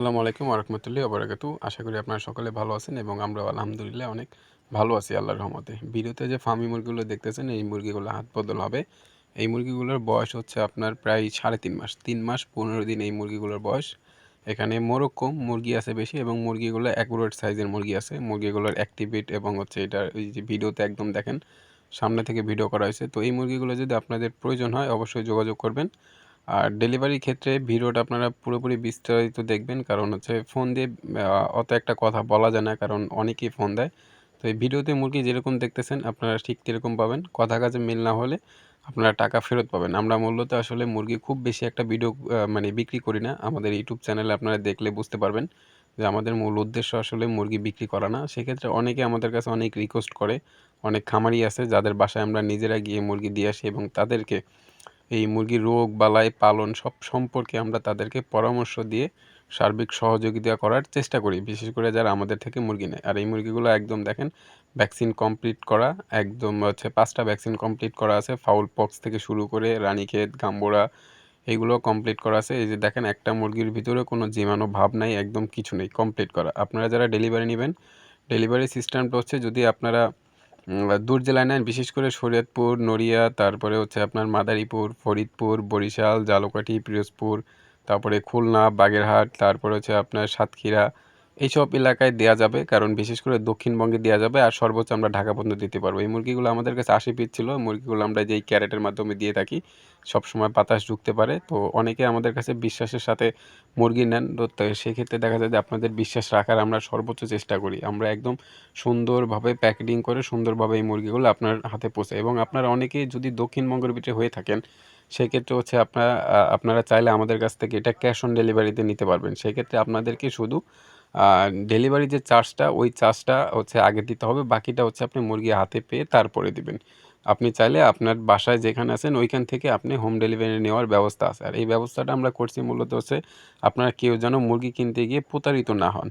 আসসালামু আলাইকুম আরহামতুল্লাহ আবরাকাতু আশা করি আপনারা সকলে ভালো আছেন এবং আমরা আলহামদুলিল্লাহ অনেক ভালো আছি আল্লাহর রহমতে। ভিডিওতে যে ফার্মি মুরগিগুলো দেখতেছেন, এই মুরগিগুলো হাত বদল হবে। এই মুরগিগুলোর বয়স হচ্ছে আপনার প্রায় সাড়ে তিন মাস। তিন মাস পনেরো দিন এই মুরগিগুলোর বয়স। এখানে মোরক্কো মুরগি আছে বেশি এবং মুরগিগুলো অ্যাকুরেট সাইজের মুরগি আছে। মুরগিগুলোর অ্যাক্টিভিট এবং হচ্ছে এটা ওই যে ভিডিওতে একদম দেখেন, সামনে থেকে ভিডিও করা হয়েছে। তো এই মুরগিগুলো যদি আপনাদের প্রয়োজন হয়, অবশ্যই যোগাযোগ করবেন। আর ডেলিভারির ক্ষেত্রে ভিডিওটা আপনারা পুরোপুরি বিস্তারিত দেখবেন। কারণ হচ্ছে ফোন দিয়ে অত একটা কথা বলা যায় না, কারণ অনেকেই ফোন দেয়। তো এই ভিডিওতে মুরগি যেরকম দেখতেছেন, আপনারা ঠিক কীরকম পাবেন। কথা কাজে মিল না হলে আপনারা টাকা ফেরত পাবেন। আমরা মূলত আসলে মুরগি খুব বেশি একটা ভিডিও মানে বিক্রি করি না। আমাদের ইউটিউব চ্যানেলে আপনারা দেখলে বুঝতে পারবেন যে আমাদের মূল উদ্দেশ্য আসলে মুরগি বিক্রি করা না। সেক্ষেত্রে অনেকে আমাদের কাছে অনেক রিকোয়েস্ট করে, অনেক খামারি আছে, যাদের বাসায় আমরা নিজেরা গিয়ে মুরগি দিয়ে আসি এবং তাদেরকে এই মুরগির রোগ, বালাই, পালন সব সম্পর্কে আমরা তাদেরকে পরামর্শ দিয়ে সার্বিক সহযোগিতা করার চেষ্টা করি। বিশেষ করে যারা আমাদের থেকে মুরগি নেয়। আর এই মুরগিগুলো একদম দেখেন ভ্যাকসিন কমপ্লিট করা, একদম হচ্ছে পাঁচটা ভ্যাকসিন কমপ্লিট করা আছে। ফাউল পক্স থেকে শুরু করে রানীক্ষেত, গাম্বোরা এইগুলো কমপ্লিট করা আছে। এই যে দেখেন, একটা মুরগির ভিতরে কোনো জীবাণু ভাব নাই, একদম কিছু নেই কমপ্লিট করা। আপনারা যারা ডেলিভারি নেবেন ডেলিভারি সিস্টেমটা হচ্ছে যদি আপনারা দূর জেলায় নেন, বিশেষ করে শরীয়তপুর, নড়িয়া, তারপরে হচ্ছে আপনার মাদারীপুর, ফরিদপুর, বরিশাল, জালকাঠি, পিরোজপুর, তারপরে খুলনা, বাগেরহাট, তারপরে হচ্ছে আপনার সাতক্ষীরা এইসব এলাকায় দেওয়া যাবে, কারণ বিশেষ করে দক্ষিণবঙ্গে দেওয়া যাবে আর সর্বোচ্চ আমরা ঢাকা পর্যন্ত দিতে পারব। এই মুরগিগুলো আমাদের কাছে আশি পিস ছিল, মুরগিগুলো আমরা যেই ক্যারেটের মাধ্যমে দিয়ে থাকি, সবসময় বাতাস ঢুকতে পারে। তো অনেকে আমাদের কাছে বিশ্বাসের সাথে মুরগি নেন, তো সেক্ষেত্রে দেখা যায় যে আপনাদের বিশ্বাস রাখার আমরা সর্বোচ্চ চেষ্টা করি। আমরা একদম সুন্দরভাবে প্যাকেটিং করে সুন্দরভাবে এই মুরগিগুলো আপনার হাতে পৌঁছে এবং আপনারা অনেকেই যদি দক্ষিণবঙ্গের ভিতরে হয়ে থাকেন, সেক্ষেত্রে হচ্ছে আপনারা আপনারা চাইলে আমাদের কাছ থেকে এটা ক্যাশ অন ডেলিভারিতে নিতে পারবেন। সেক্ষেত্রে আপনাদেরকে শুধু ডেলিভারি যে চার্জটা ওই চার্জটা হচ্ছে আগে দিতে হবে, বাকিটা হচ্ছে আপনি মুরগি হাতে পেয়ে তারপরে দিবেন। আপনি চাইলে আপনার বাসায় যেখানে আছেন, ওইখান থেকে আপনি হোম ডেলিভারি নেওয়ার ব্যবস্থা আছে। আর এই ব্যবস্থাটা আমরা করছি মূলত হচ্ছে, আপনার কেউ যেন মুরগি কিনতে গিয়ে প্রতারিত না হন।